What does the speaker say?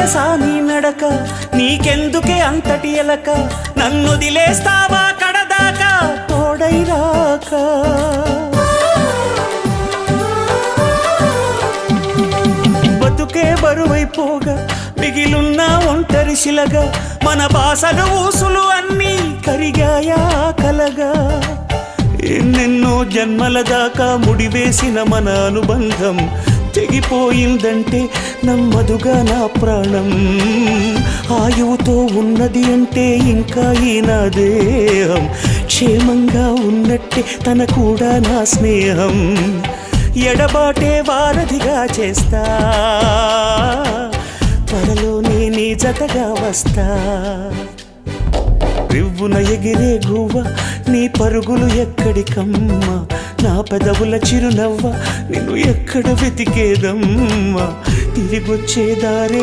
వెరసా నీ నడక నీకెందుకే అంతటి ఎలక? నన్ను దిలేస్తావా కడదాకా తోడైరాకా బతుకే బరువైపోగా మిగిలున్న ఒంటరి శిలగా మన బాసలు ఊసులు అన్నీ కరిగాయా కలగా? ఎన్నెన్నో జన్మల దాకా ముడివేసిన మన అనుబంధం తెగిపోయిందంటే నమ్మదుగా నా ప్రాణం. ఆయువుతో ఉన్నది అంటే ఇంకా ఈ నా దేహం. క్షేమంగా ఉన్నట్టే తన కూడా నా స్నేహం. ఎడబాటే వారధిగా చేస్తా. త్వరలోనే నీ జతగా వస్తా. రివ్వున ఎగిరే గువ్వ నీ పరుగులు ఎక్కడికమ్మ? నా పెదవుల చిరునవ్వ నిన్ను ఎక్కడ వెతికేదమ్మా? తిరిగొచ్చేదారే